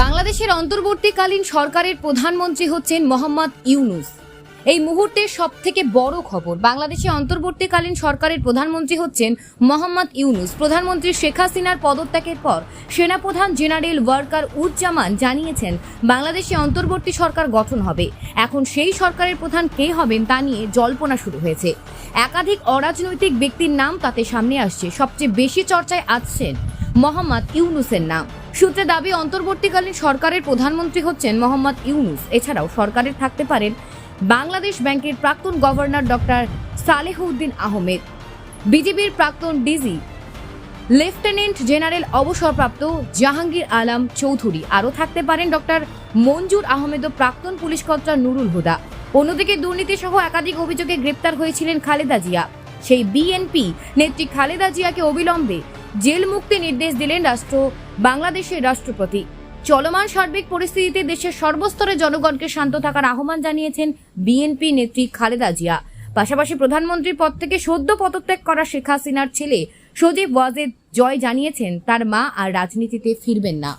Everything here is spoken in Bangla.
বাংলাদেশের অন্তর্বর্তীকালীন সরকারের প্রধানমন্ত্রী হচ্ছেন মোহাম্মদ ইউনুস। এই মুহূর্তের সব থেকে বড় খবর, বাংলাদেশে অন্তর্বর্তীকালীন সরকারের প্রধানমন্ত্রী হচ্ছেন মোহাম্মদ ইউনুস। প্রধানমন্ত্রী শেখ হাসিনার পদত্যাগের পর সেনাপ্রধান জেনারেল ওয়ার্কার উজ্জামান জানিয়েছেন, বাংলাদেশে অন্তর্বর্তী সরকার গঠন হবে। এখন সেই সরকারের প্রধান কে হবেন তা নিয়ে জল্পনা শুরু হয়েছে। একাধিক অরাজনৈতিক ব্যক্তির নাম তাতে সামনে আসছে। সবচেয়ে বেশি চর্চায় আসছেন মোহাম্মদ ইউনুসের নাম। সূত্রে দাবি, অন্তর্বর্তীকালীন সরকারের প্রধানমন্ত্রী হচ্ছেন মোহাম্মদ ইউনুস। এছাড়াও সরকারের থাকতে পারেন বাংলাদেশ ব্যাংকের প্রাক্তন গভর্নর ডক্টর সালেহউদ্দিন আহমেদ। বিজেপির প্রাক্তন ডিজি লেফটেন্যান্ট জেনারেল অবসরপ্রাপ্ত জাহাঙ্গীর আলম চৌধুরী। আরও থাকতে পারেন ডক্টর মঞ্জুর আহমেদ ও প্রাক্তন পুলিশ কর্তা নুরুল হুদা। অন্যদিকে দুর্নীতি সহ একাধিক অভিযোগে গ্রেপ্তার হয়েছিলেন খালেদা জিয়া। সেই বিএনপি নেত্রী খালেদা জিয়াকে অবিলম্বে জেল মুক্তি নির্দেশ দিলেন রাষ্ট্র, বাংলাদেশের রাষ্ট্রপতি। চলমান সার্বিক পরিস্থিতিতে দেশের সর্বস্তরে জনগণকে শান্ত থাকার আহ্বান জানিয়েছেন বিএনপি নেত্রী খালেদা জিয়া। পাশাপাশি প্রধানমন্ত্রীর পদ থেকে সদ্য পদত্যাগ করা শেখ হাসিনার ছেলে সজীব ওয়াজেদ জয় জানিয়েছেন, তার মা আর রাজনীতিতে ফিরবেন না।